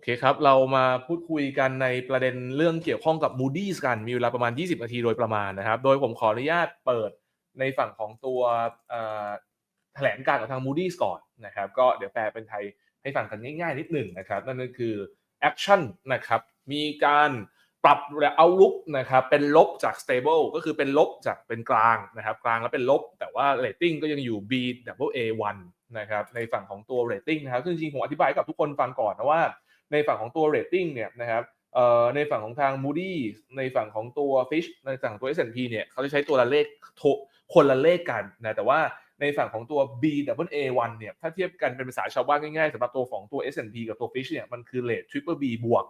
โอเคครับ เรามาพูดคุยกันในประเด็นเรื่องเกี่ยวข้องกับ Moody's กัน มีเวลาประมาณ 20 นาทีโดยประมาณนะครับ โดยผมขออนุญาตเปิดในฝั่งของตัวแถลงการของทาง Moody's ก่อนนะครับ ก็เดี๋ยวแปลเป็นไทยให้ฟังกันง่ายๆนิดหนึ่งนะครับ นั่นก็คือ action นะครับ มีการปรับเอาลุกนะครับเป็นลบจาก stable ก็คือเป็นลบจากเป็นกลางนะครับ กลางแล้วเป็นลบ แต่ว่า rating ก็ยังอยู่ B double A 1นะครับในฝั่งของตัว rating นะครับซึ่งจริงผมอธิบายกับทุกคนฟังก่อนนะว่า ในฝั่งของตัว rating เนี่ยนะครับเอ่อในฝั่งของทาง Moody ในฝั่งของตัว Fish ในฝั่งของตัว S&P เนี่ยเขาจะใช้ตัวละเลขโทคนละเลขกันนะแต่ว่าในฝั่งของตัว B double A 1เนี่ยถ้าเทียบกันเป็นภาษาชาวบ้านง่ายๆสำหรับตัวของตัว S&P กับตัว Fish เนี่ยมันคือเลท triple B บวก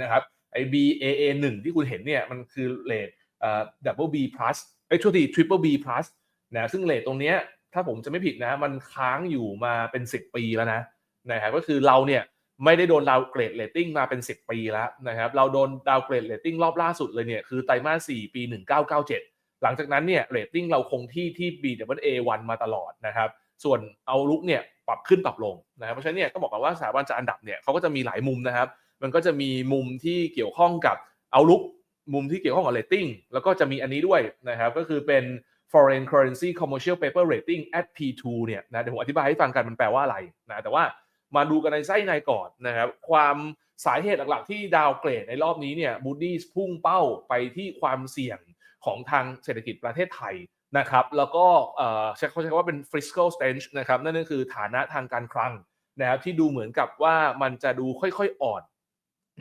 นะครับไอ้ B A A 1ที่คุณเห็นเนี่ยมันคือเลทเอ่อ double B plus ไอ้ยโทษที triple B plus นะซึ่งเลทตรงเนี้ยถ้าผมจะไม่ผิดนะ มันค้างอยู่มาเป็น 10 ปีแล้วนะนะครับก็คือเราเนี่ย ไม่ได้โดนดาวเกรดเรตติ้งมาเป็น 10 ปีแล้วนะครับ เราโดนดาวเกรดเรตติ้งรอบล่าสุดเลยเนี่ยคือไตรมาส 4 ปี 1997 หลังจากนั้นเนี่ยเรตติ้งเราคงที่ที่ B W A 1 มาตลอดนะครับ ส่วนเอาลุกเนี่ยปรับขึ้นปรับลงนะครับเพราะฉะนั้นเนี่ยก็บอกกันว่าสถาบันจะอันดับเนี่ยเขาก็จะมีหลายมุมนะครับ มันก็จะมีมุมที่เกี่ยวข้องกับเอาลุกมุมที่เกี่ยวข้องกับเรตติ้งแล้วก็จะมีอันนี้ด้วยนะครับก็คือเป็น foreign currency commercial paper rating at P2 เนี่ยนะเดี๋ยวผมอธิบายให้ฟังกันมันแปลว่าอะไรนะแต่ว่า มาดูกันในไส้ในก่อนนะครับ ความสาเหตุหลักๆที่ดาวเกรดในรอบนี้เนี่ย Moody's พุ่งเป้าไปที่ความเสี่ยงของทางเศรษฐกิจประเทศไทยนะครับแล้วก็เอ่อใช้เขาใช้คำว่าเป็น fiscal strength นะครับนั่นก็คือฐานะทางการคลังนะครับที่ดูเหมือนกับว่ามันจะดูค่อยๆอ่อน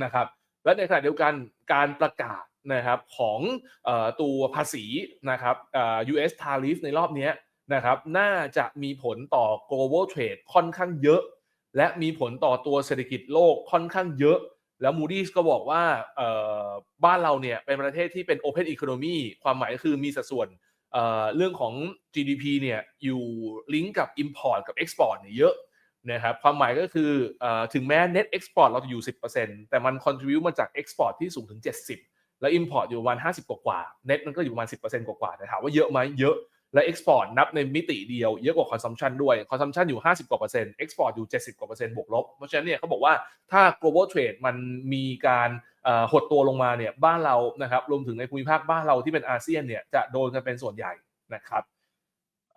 นะครับและในขณะเดียวกันการประกาศนะครับของอตัวภาษีนะครับ US tariff ในรอบนี้นะครับน่าจะมีผลต่อ global trade ค่อนข้างเยอะ และมีผลต่อตัวเศรษฐกิจโลกค่อนข้างเยอะ แล้ว Moody's ก็บอกว่าบ้านเราเนี่ยเป็นประเทศที่เป็น Open Economy ความหมายคือมีสัดส่วนเเรื่องของ GDP เนี่ยอยู่ลิงก์กับ Import กับ Export เนี่ยเยอะนะครับความหมายก็คืออถึงแม้ Net Export เราจะอยู่ 10%แต่มัน contribute มาจาก Export ที่สูงถึง 70 แล้ว Import อยู่ประมาณ 50 กว่า Net มันก็อยู่ประมาณ 10%กว่าๆแต่ถามว่าเยอะไหมเยอะ และ Export นับในมิติเดียวเยอะกว่า Consumption ด้วย Consumption อยู่ 50 กว่าเปอร์เซ็นต์ Export อร์ตอยู่ 70 กว่าเปอร์เซ็นต์บวกลบ เพราะฉะนั้นเนี่ยเขาบอกว่าถ้า global trade มันมีการหดตัวลงมาเนี่ยบ้านเรานะครับรวมถึงในภูมิภาคบ้านเราที่เป็นอาเซียนเนี่ยจะโดนกันเป็นส่วนใหญ่นะครับ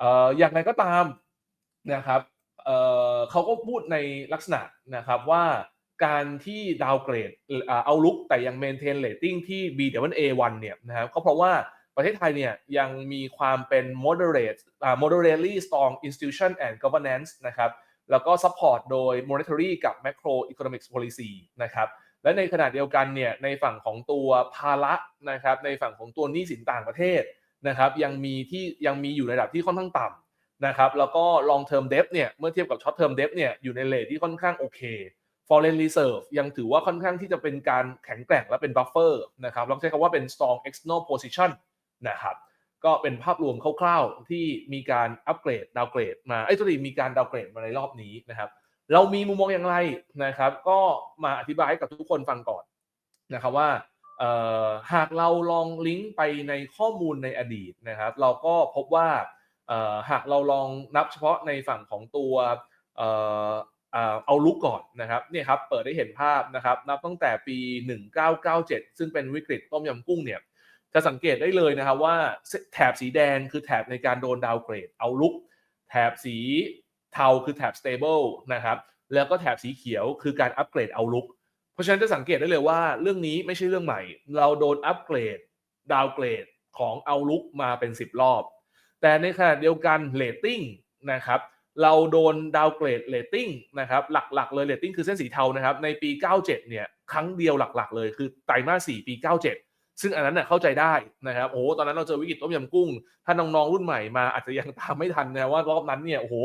ออย่างไรก็ตามนะครับเเขาก็พูดในลักษณะนะครับว่าการที่ดาวเกรดเอาลุกแต่ยังเมนเทนเรตติ้งที่ B W A 1 เนี่ยนะครับก็เพราะว่า ประเทศไทยเนี่ยยังมีความเป็น moderate อ่า moderately strong institution and governance นะครับ แล้วก็ support โดย monetary กับ macro economics policy นะครับ และในขณะเดียวกันเนี่ยในฝั่งของตัวภาระนะครับในฝั่งของตัวหนี้สินต่างประเทศนะครับยังมีที่ยังมีอยู่ในระดับที่ค่อนข้างต่ำนะครับแล้วก็ long term debt เนี่ยเมื่อเทียบกับ short term debt เนี่ยอยู่ในเลทที่ค่อนข้างโอเค foreign reserve ยังถือว่าค่อนข้างที่จะเป็นการแข็งแกร่งและเป็น buffer นะครับเราใช้คำว่าเป็น strong external position นะครับก็เป็นภาพรวมคร่าวๆที่มีการอัปเกรดดาวเกรดมาไอ้ตัวนี้มีการดาวเกรดมาในรอบนี้นะครับ เรามีมุมมองอย่างไรนะครับ ก็มาอธิบายให้กับทุกคนฟังก่อนนะครับว่าหากเราลองลิงก์ไปในข้อมูลในอดีตนะครับ เราก็พบว่าหากเราลองนับเฉพาะในฝั่งของตัวเอ่อเอาลุกก่อนนะครับเนี่ยครับเปิดได้เห็นภาพนะครับ นับตั้งแต่ปี 1997 ซึ่งเป็นวิกฤตต้มยำกุ้งเนี่ย จะสังเกตได้เลยนะครับว่าแถบสีแดงคือแถบในการโดนดาวเกรดเอาลุกแถบสีเทาคือแถบ stable นะครับแล้วก็แถบสีเขียวคือการอัปเกรดเอาลุกเพราะฉะนั้นจะสังเกตได้เลยว่าเรื่องนี้ไม่ใช่เรื่องใหม่ เราโดนอัปเกรดดาวเกรดของเอาลุกมาเป็น 10 รอบ แต่ในขณะเดียวกันเรตติ้งนะครับเราโดนดาวเกรดเรตติ้งนะครับหลักๆเลยเรตติ้งคือเส้นสีเทานะครับในปี 97 เนี่ยครั้งเดียวหลักๆ เลยคือไตรมาส 4 ปี 97 ซึ่งอันนั้นเน่ยเข้าใจได้นะครับโอ้โหตอนนั้นเราเจอวิกฤตต้มยำกุ้ง ถ้าน้องๆรุ่นใหม่มาอาจจะยังตามไม่ทันนะว่ารอบนั้นเนี่ยโอ้โห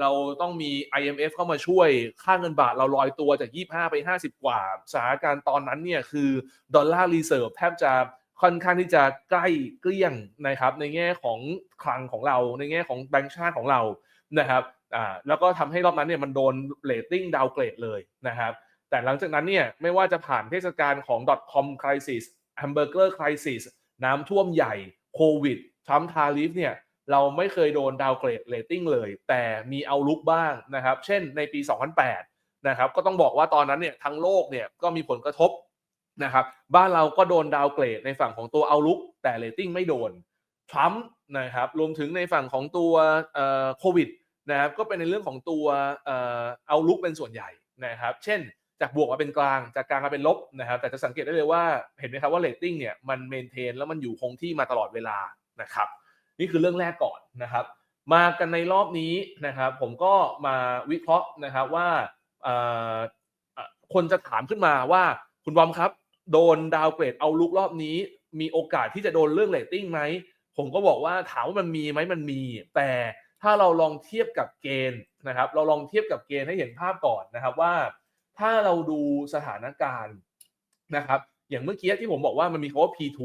เราต้องมี IMF เข้ามาช่วยค่าเงินบาทเราลอยตัวจาก 25 ไป 50 กว่าสถานการณ์ตอนนั้นเนี่ยคือดอลลาร์รีเซิร์ฟแทบจะค่อนข้างที่จะใกล้เกลี้ยงนะครับในแง่ของคลังของเรา ในแง่ของแบงก์ชาติของเรานะครับอ่าแล้วก็ทำให้รอบนั้นเนี่ยมันโดนเรตติ้งดาวเกรดเลยนะครับแต่หลังจากนั้นเนี่ยไม่ว่าจะผ่านเทศกาลของ .com crisis แฮมเบอร์เกอร์คริสิสน้ำท่วมใหญ่โควิดทรัมป์ทาริฟเนี่ยเราไม่เคยโดนดาวเกรดเรตติ้งเลย แต่มีเอาลุกบ้างนะครับ เช่นในปี 2008 นะครับ ก็ต้องบอกว่าตอนนั้นเนี่ยทั้งโลกเนี่ยก็มีผลกระทบนะครับ บ้านเราก็โดนดาวเกรดในฝั่งของตัวเอาลุกแต่เรตติ้งไม่โดนทรัมป์นะครับ รวมถึงในฝั่งของตัวโควิดนะครับ ก็เป็นในเรื่องของตัวเอาลุกเป็นส่วนใหญ่นะครับ เช่น จากบวกมาเป็นกลาง จากกลางมาเป็นลบนะครับ แต่จะสังเกตได้เลยว่าเห็นไหมครับว่าเรตติ้งเนี่ยมันเมนเทนแล้วมันอยู่คงที่มาตลอดเวลานะครับ นี่คือเรื่องแรกก่อนนะครับ มากันในรอบนี้นะครับ ผมก็มาวิเคราะห์นะครับว่าคนจะถามขึ้นมาว่าคุณบอมครับ โดนดาวเกรดเอาลุกรอบนี้ มีโอกาสที่จะโดนเรื่องเรตติ้งไหมผมก็บอกว่าถามว่ามันมีไหมมันมี แต่ถ้าเราลองเทียบกับเกณฑ์นะครับ เราลองเทียบกับเกณฑ์ให้เห็นภาพก่อนนะครับว่า ถ้าเราดูสถานการณ์นะครับ อย่างเมื่อกี้ที่ผมบอกว่ามันมีคำว่า P2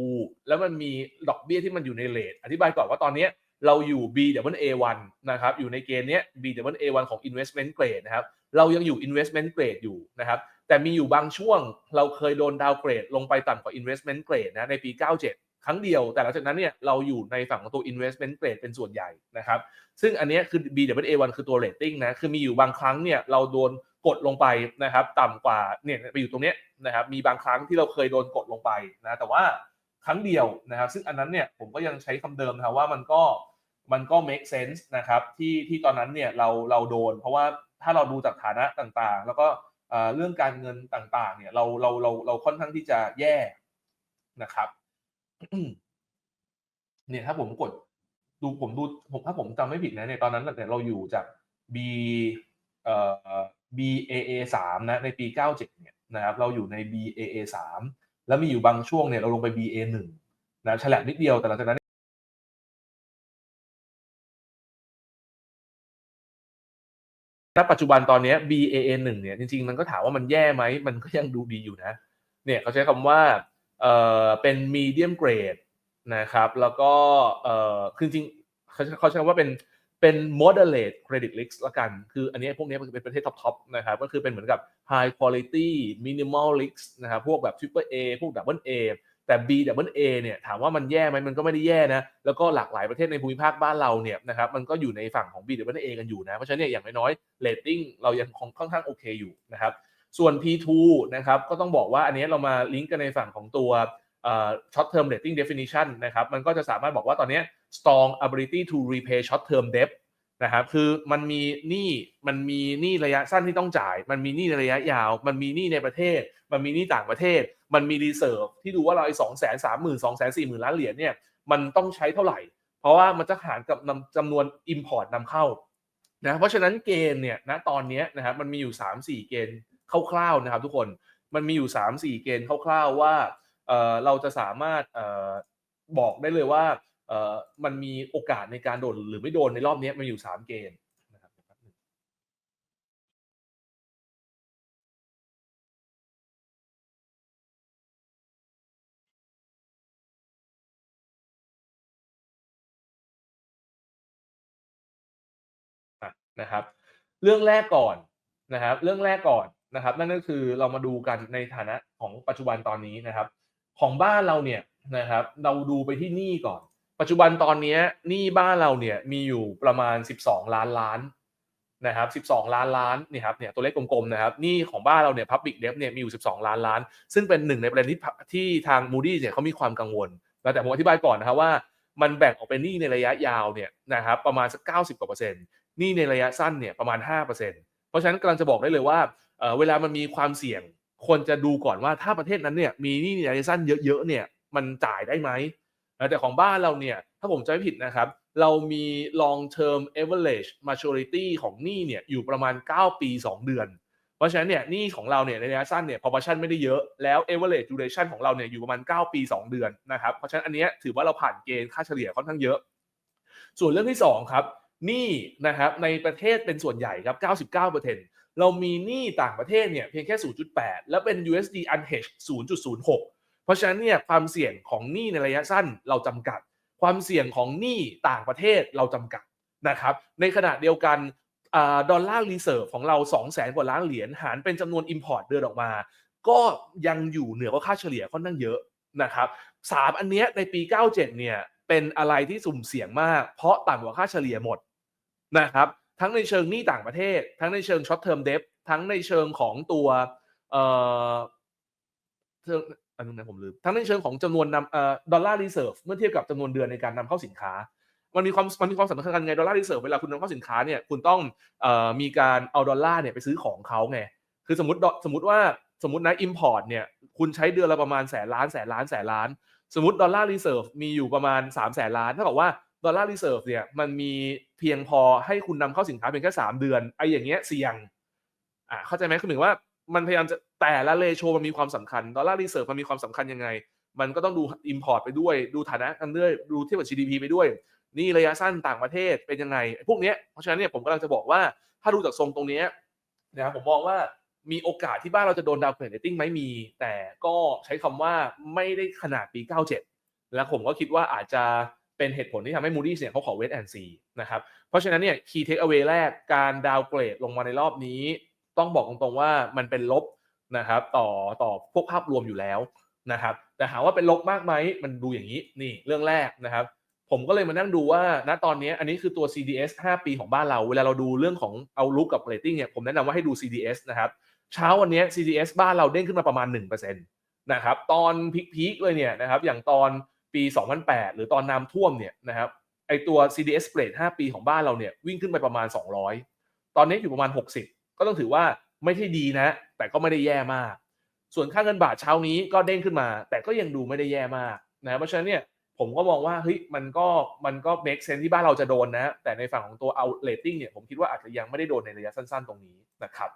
แล้วมันมีดอกเบี้ยที่มันอยู่ในเลทอธิบายก่อนว่าตอนนี้เราอยู่ B double A1 นะครับ อยู่ในเกณฑ์นี้ B double A1 ของ investment grade นะครับ เรายังอยู่ investment grade อยู่นะครับ แต่มีอยู่บางช่วงเราเคยโดนดาวเกรดลงไปต่ำกว่า investment grade นะ ในปี 97 ครั้งเดียว แต่หลังจากนั้นเนี่ยเราอยู่ในฝั่งของตัว investment grade เป็นส่วนใหญ่นะครับ ซึ่งอันนี้คือ B double A1 คือตัว rating นะ คือมีอยู่บางครั้งเนี่ยเราโดนกดลงไปนะครับ ต่ำกว่าเนี่ยไปอยู่ตรงนี้นะครับมีบางครั้งที่เราเคยโดนกดลงไปนะแต่ว่าครั้งเดียวนะครับ ซึ่งอันนั้นเนี่ยผมก็ยังใช้คำเดิมนะครับว่ามันก็มันก็ make sense นะครับที่ที่ตอนนั้นเนี่ยเราเราโดน เพราะว่าถ้าเราดูจากฐานะต่างๆ แล้วก็เรื่องการเงินต่างๆ เนี่ยเราเราเราเราค่อนข้างที่จะแย่นะครับเนี่ยถ้าผมกดดูผมดูผมถ้าผมจำไม่ผิดนะเนี่ยตอนนั้นเนี่ยเราอยู่จาก B เอ่อ BAA 3นะในปี 97เนี่ยนะครับเราอยู่ใน BAA 3แล้วมีอยู่บางช่วงเนี่ยเราลงไป BA 1นะฉลับนิดเดียวแต่หลังจากนั้นณปัจจุบันตอนนี้ BAN 1เนี่ยจริงๆ มันก็ถามว่ามันแย่ไหมมันก็ยังดูดีอยู่นะเนี่ยเขาใช้คำว่าเอ่อเป็น medium grade นะครับแล้วก็เอ่อคือจริงเขาเขาใช้คำว่าเป็น เป็น moderate credit risk ละกัน คืออันนี้พวกนี้มันเป็นประเทศท็อปๆนะครับ ก็คือเป็นเหมือนกับ high quality minimal risk นะครับ พวกแบบ triple A พวก double A แต่ B double A เนี่ยถามว่ามันแย่ไหมมันก็ไม่ได้แย่นะ แล้วก็หลากหลายประเทศในภูมิภาคบ้านเราเนี่ยนะครับมันก็อยู่ในฝั่งของ B double A กันอยู่นะ เพราะฉะนั้นเนี่ยอย่างน้อยๆ rating เรายังคงค่อนข้างโอเคอยู่นะครับ ส่วน P2 นะครับก็ต้องบอกว่าอันนี้เรามาลิงก์กันในฝั่งของตัว short term rating definition นะครับมันก็จะสามารถบอกว่าตอนนี้ strong ability to repay short term debt นะครับคือมันมีหนี้มันมีหนี้ระยะสั้นที่ต้องจ่าย มันมีหนี้ระยะยาว มันมีหนี้ในประเทศ มันมีหนี้ต่างประเทศ มันมีรีเซิร์ฟที่ดูว่าเราไอ้สองแสนสามหมื่นสองแสนสี่หมื่นล้านเหรียญเนี่ยมันต้องใช้เท่าไหร่ เพราะว่ามันจะหารกับจำนวน Import นำเข้านะเพราะฉะนั้นเกณฑ์เนี่ยณตอนนี้นะครับมันมีอยู่ 3-4 เกณฑ์คร่าวๆนะครับทุกคนมันมีอยู่ 3-4 เกณฑ์คร่าวๆว่า เราจะสามารถบอกได้เลยว่ามันมีโอกาสในการโดนหรือไม่โดนในรอบนี้มันอยู่ 3 เกณฑ์นะครับนะครับเรื่องแรกก่อนนะครับเรื่องแรกก่อนนะครับ นั่นก็คือเรามาดูกันในฐานะของปัจจุบันตอนนี้นะครับ ของบ้านเราเนี่ยนะครับ เราดูไปที่หนี้ก่อน ปัจจุบันตอนนี้หนี้บ้านเราเนี่ยมีอยู่ประมาณ 12 ล้านล้านนะครับ12 ล้านล้านนี่ครับเนี่ยตัวเลขกลมๆนะครับหนี้ของบ้านเราเนี่ย public debt เนี่ยมีอยู่ 12 ล้านล้าน ซึ่งเป็นหนึ่งในประเด็นที่ที่ทาง Moody's เนี่ยเขามีความกังวลแต่ผมอธิบายก่อนนะครับว่ามันแบ่งออกเป็นหนี้ในระยะยาวเนี่ยนะครับประมาณสัก90กว่าเปอร์เซ็นต์หนี้ในระยะสั้นเนี่ยประมาณ5%เพราะฉะนั้นกำลังจะบอกได้เลยว่าเวลามันมีความเสี่ยง ควรจะดูก่อนว่าถ้าประเทศนั้นเนี่ยมีหนี้ในระยะสั้นเยอะๆเนี่ยมันจ่ายได้ไหมแต่ของบ้านเราเนี่ยถ้าผมจำไม่ผิดนะครับ เรามี long term average maturity ของหนี้เนี่ยอยู่ประมาณ 9 ปี 2 เดือน เพราะฉะนั้นเนี่ยหนี้ของเราเนี่ยในระยะสั้นเนี่ย proportion ไม่ได้เยอะแล้ว average duration ของเราเนี่ยอยู่ประมาณ 9 ปี 2 เดือนนะครับเพราะฉะนั้นอันนี้ถือว่าเราผ่านเกณฑ์ค่าเฉลี่ยค่อนข้างเยอะ ส่วนเรื่องที่ 2 ครับหนี้นะครับในประเทศเป็นส่วนใหญ่ครับ 99%เเรามีหนี้ต่างประเทศเนี่ยเพียงแค่ 0.8 แล้วเป็น USD unhedged 0.06 เพราะฉะนั้นเนี่ยความเสี่ยงของหนี้ในระยะสั้นเราจำกัด ความเสี่ยงของหนี้ต่างประเทศเราจำกัดนะครับ ในขณะเดียวกันดอลลาร์รีเซิร์ฟของเรา 2 0 0แสนกว่าล้านเหรียญหารเป็นจำนวน Import เดินออกมา ก็ยังอยู่เหนือกว่าค่าเฉลี่ยค่อนข้างเยอะนะครับสามอันนี้ในปี 97 เนี่ยเป็นอะไรที่สุ่มเสี่ยงมาก เพราะต่ำกว่าค่าเฉลี่ยหมดนะครับ ทั้งในเชิงหนี้ต่างประเทศ ทั้งในเชิงช็อตเทอมเดฟทั้งในเชิงของตัวเอ่อเชิงอันนึงนะผมลืมทั้งในเชิงของจำนวนนำเอ่อดอลลาร์รีเซิร์ฟเมื่อเทียบกับจำนวนเดือนในการนำเข้าสินค้า มันมีความมันมีความสำคัญกันไงดอลลาร์รีเซิร์ฟเวลาคุณนำเข้าสินค้าเนี่ยคุณต้องเอ่อมีการเอาดอลลาร์เนี่ยไปซื้อของเขาไงคือสมมติสมมติว่าสมมตินะอิมพอร์ตเนี่ยคุณใช้เดือนละประมาณแสนล้านแสนล้านแสนล้าน สมมติดอลลาร์รีเซิร์ฟมีอยู่ประมาณ3ามแสนล้านเท่ากับว่า ดอลลาร์รีเซิร์ฟเนี่ยมันมีเพียงพอให้คุณนำเข้าสินค้าเพียงแค่3เดือนไอ้อย่างเงี้ยเสี่ยงอ่าเข้าใจไหมคือหมายว่ามันพยายามจะแต่ละเลโชมันมีความสำคัญดอลลาร์รีเซิร์ฟมันมีความสำคัญยังไง มันก็ต้องดู Import ไปด้วย ดูฐานะกันด้วยดูเทียบกับ GDP ไปด้วย นี่ระยะสั้นต่างประเทศเป็นยังไง พวกเนี้ยเพราะฉะนั้นเนี่ยผมกำลังจะบอกว่าถ้าดูจากทรงตรงเนี้ยนะผมมองว่ามีโอกาสที่บ้านเราจะโดนดาวเกรดเรตติ้งไหมมี แต่ก็ใช้คำว่าไม่ได้ขนาดปี 97 แล้วผมก็คิดว่าอาจจะ เป็นเหตุผลที่ทำให้ Moody's เนี่ยเขาขอเวทแอนซีนะครับ เพราะฉะนั้นเนี่ย key takeaway แรกการดาวเกรดลงมาในรอบนี้ ต้องบอกตรงๆว่ามันเป็นลบนะครับต่อต่อพวกภาพรวมอยู่แล้วนะครับแต่ถาว่าเป็นลบมากไหมมันดูอย่างนี้นี่เรื่องแรกนะครับ ผมก็เลยมานั่งดูว่าณตอนนี้อันนี้คือตัว CDS 5 ปีของบ้านเรา เวลาเราดูเรื่องของเอาลุกกับ rating เนี่ยผมแนะนำว่าให้ดู CDS นะครับเช้าวันนี้ CDS บ้านเราเด้งขึ้นมาประมาณ1%นะครับตอนพีคๆเลยเนี่ยนะครับอย่างตอน ปี 2008 หรือตอนน้ำท่วมเนี่ยนะครับไอตัว CDS spread 5 ปีของบ้านเราเนี่ยวิ่งขึ้นไปประมาณ 200 ตอนนี้อยู่ประมาณ 60 ก็ต้องถือว่าไม่ใช่ดีนะ แต่ก็ไม่ได้แย่มาก ส่วนค่าเงินบาทเช้านี้ก็เด้งขึ้นมา แต่ก็ยังดูไม่ได้แย่มากนะเพราะฉะนั้นเนี่ยผมก็มองว่าเฮ้ยมันก็มันก็ make sense ที่บ้านเราจะโดนนะ แต่ในฝั่งของตัวเอา rating เนี่ยผมคิดว่าอาจจะยังไม่ได้โดนในระยะสั้นๆ ตรงนี้นะครับ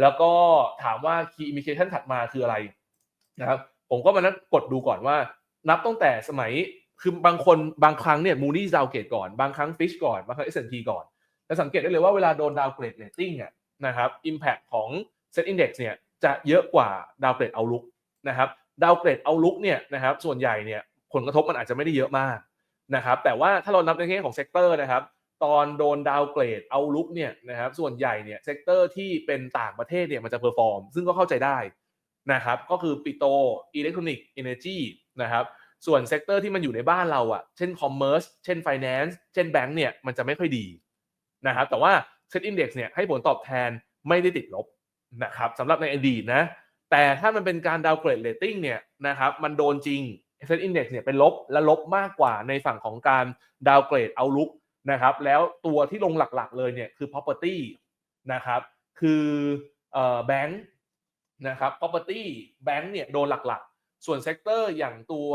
แล้วก็ถามว่า key indication ถัดมาคืออะไรนะครับผมก็มานั่งกดดูก่อนว่า นับตั้งแต่สมัยคือบางคนบางครั้งเนี่ย Moody's ดาวเกรดก่อนบางครั้ง Fitch ก่อนบางครั้ง S&P ก่อนจะสังเกตได้เลยว่าเวลาโดนดาวเกรด rating เนี่ยนะครับ impact ของ Set Index เนี่ยจะเยอะกว่าดาวเกรด Outlook นะครับดาวเกรด Outlook เนี่ยนะครับส่วนใหญ่เนี่ยผลกระทบมันอาจจะไม่ได้เยอะมากนะครับแต่ว่าถ้าเรานับในแง่ของเซกเตอร์นะครับตอนโดนดาวเกรดเอาลุกเนี่ยนะครับส่วนใหญ่เนี่ยเซกเตอร์ที่เป็นต่างประเทศเนี่ยมันจะเพอร์ฟอร์มซึ่งก็เข้าใจได้นะครับก็คือปิโตอิเล็กทรอนิกส์เอเนจี นะครับส่วนเซกเตอร์ที่มันอยู่ในบ้านเราอะ่ะเช่นคอมเมอร์สเช่นไฟแนนซ์เช่นแบงก์เนี่ยมันจะไม่ค่อยดีนะครับแต่ว่าเซ็ตอินดี x เนี่ยให้ผลตอบแทนไม่ได้ติดลบนะครับสำหรับในอดีตนะแต่ถ้ามันเป็นการดาวเกรดเรตติ้งเนี่ยนะครับมันโดนจริงเซ็ตอินดี x เนี่ยเป็นลบและลบมากกว่าในฝั่งของการดาวเกรดเอาลุกนะครับแล้วตัวที่ลงหลักๆเลยเนี่ยคือ property นะครับคือเอ่อแบงค์นะครับ property แบงค์เนี่ยโดนหลักๆ ส่วนเซกเตอร์อย่างตัว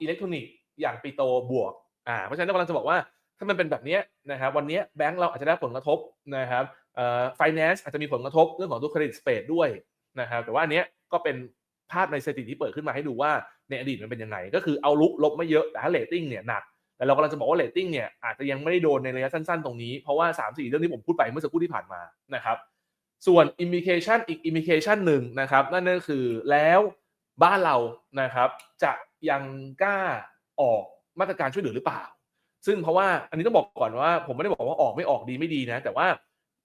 อิเล็กทรอนิกส์อย่างปิโตบวกอ่าเพราะฉะนั้นกำลังจะบอกว่าถ้ามันเป็นแบบนี้นะครับวันนี้แบงค์เราอาจจะได้ผลกระทบนะครับเอ่อ finance อาจจะมีผลกระทบเรื่องของตัวเครดิตสเปดด้วยนะครับแต่ว่าอันเนี้ยก็เป็นภาพในสถิติที่เปิดขึ้นมาให้ดูว่าในอดีตมันเป็นยังไง ก็คือเอาลุกลบไม่เยอะแต่ถ้าเรตติ้งเนี่ยหนักแต่เรากำลังจะบอกว่าเรตติ้งเนี่ยอาจจะยังไม่ได้โดนในระยะสั้นๆ ตรงนี้ เพราะว่า 3 4 เรื่องที่ผมพูดไปเมื่อสักครู่ที่ผ่านมานะครับส่วน indication อีก indication หนึ่งนะครับนั่นก็คือแล้ว บ้านเรานะครับ จะยังกล้าออกมาตรการช่วยเหลือหรือเปล่า ซึ่งเพราะว่าอันนี้ต้องบอกก่อนว่า ผมไม่ได้บอกว่าออกไม่ออกดีไม่ดีนะ แต่ว่า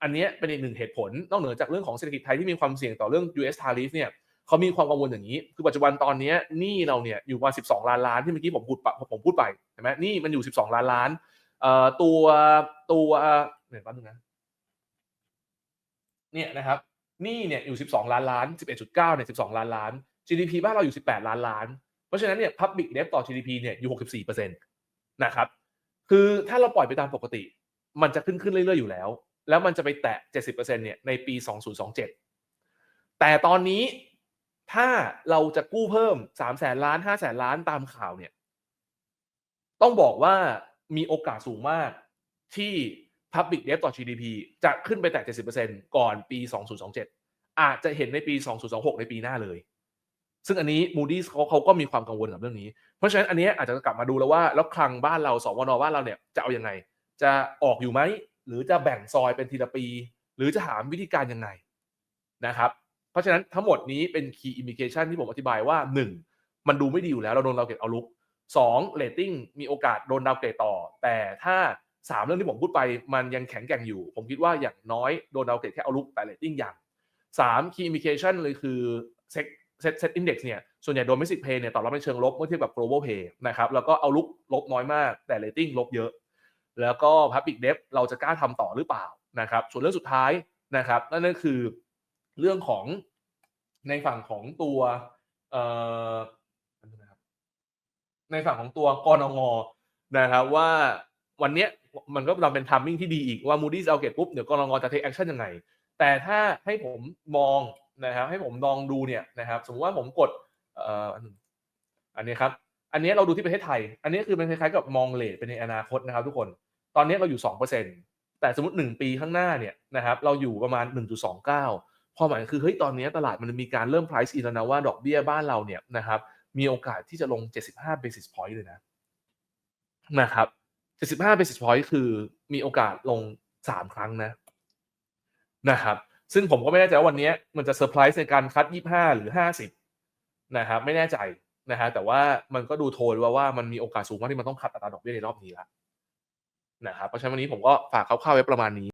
อันนี้เป็นอีกหนึ่งเหตุผลนอกเหนือจากเรื่องของเศรษฐกิจไทยที่มีความเสี่ยงต่อเรื่อง US tariff เนี่ยเขามีความกังวลอย่างนี้ คือปัจจุบันตอนนี้หนี้เราเนี่ยอยู่ประมาณ12 ล้านล้านที่เมื่อกี้ผมพูดผมพูดไปเห็นไหมหนี้มันอยู่ 12 ล้านล้านตัวตัวเนี่ยแป๊บนึงนะเนี่ยนะครับหนี้เนี่ยอยู่ 12 ล้านล้าน 11.9เนี่ย12 ล้านล้าน GDP บ้านเราอยู่ 18 ล้านล้าน เพราะฉะนั้นเนี่ย public debt ต่อ GDP เนี่ยอยู่ 64%นะครับคือถ้าเราปล่อยไปตามปกติ มันจะขึ้นขึ้นเรื่อยๆอยู่แล้ว แล้วมันจะไปแตะ 70%เนี่ยในปี 2027 แต่ตอนนี้ถ้าเราจะกู้เพิ่มสามแสนล้านห้าแสนล้านตามข่าวเนี่ย ต้องบอกว่ามีโอกาสสูงมากที่ Public Debt ต่อ GDP จะขึ้นไปแตะ 70%ก่อนปี 2027 อาจจะเห็นในปี 2026 ในปีหน้าเลย ซึ่งอันนี้ Moody's เขาเขาก็มีความกังวลกับเรื่องนี้ เพราะฉะนั้นอันนี้อาจจะกลับมาดูแล้วว่าแล้วคลังบ้านเราสวนบ้านเราเนี่ยจะเอาอยัางไง จะออกอยู่ไหม หรือจะแบ่งซอยเป็นทีละปี หรือจะหาวิธีการยังไงนะครับ เพราะฉะนั้นทั้งหมดนี้เป็น key indication ที่ผมอธิบายว่า 1. มันดูไม่ดีอยู่แล้วเราโดนดาวเกรดเอาลุก 2. เรตติ้งมีโอกาสโดนดาวเกรดต่อ แต่ถ้า 3 เรื่องที่ผมพูดไปมันยังแข็งแกร่งอยู่ ผมคิดว่าอย่างน้อยโดนดาวเกรดแค่เอาลุกแต่เรตติ้งอย่าง 3. key indication เลยคือเซ็ต เซ็ตเซ็ตอินดี x เนี่ยส่วนใหญ่ domestic pay เนี่ยตอบรับในเชิงลบเมื่อเทียบกับ global pay นะครับแล้วก็เอาลุกลบน้อยมาก แต่เรตติ้งลบเยอะ แล้วก็ public debt เราจะกล้าทำต่อหรือเปล่านะครับส่วนเรื่องสุดท้ายนะครับนั่นก็คือเรื่องของในฝั่งของตัวเอ่อในฝั่งของตัวกรงงนะครับว่าวันนี้มันก็เราเป็นทัมมิ่งที่ดีอีกว่า Moody's เอาเก็บปุ๊บเดี๋ยวกรงงจะ take action ยังไง แต่ถ้าให้ผมมอง นะครับให้ผมลองดูเนี่ยนะครับสมมติว่าผมกดอันนี้ครับอันนี้เราดูที่ประเทศไทย อันนี้คือเป็นคล้ายๆกับมองเลทเป็นในอนาคตนะครับ ทุกคนตอนนี้เราอยู่สองเปอร์เซ็นแต่สมมติหนึ่งปีข้างหน้าเนี่ยนะครับเราอยู่ประมาณหนึ่งจุดสองเก้าความหมายคือเฮ้ยตอนนี้ตลาดมันมีการเริ่ม price in แล้วนะว่าดอกเบี้ยบ้านเราเนี่ยนะครับมีโอกาสที่จะลง 75 basis point เลยนะนะครับ75 basis point คือมีโอกาสลง 3 ครั้งนะนะครับ ซึ่งผมก็ไม่แน่ใจว่าวันนี้มันจะเซอร์ไพรส์ในการคัด 25 หรือ 50 นะครับไม่แน่ใจนะฮะแต่ว่ามันก็ดูโทนว่าว่ามันมีโอกาสสูงมากที่มันต้องคัดอัตราดอกเบี้ยในรอบนี้ละนะครับเพราะฉะนั้นวันนี้ผมก็ฝากคร่าวๆไว้ประมาณนี้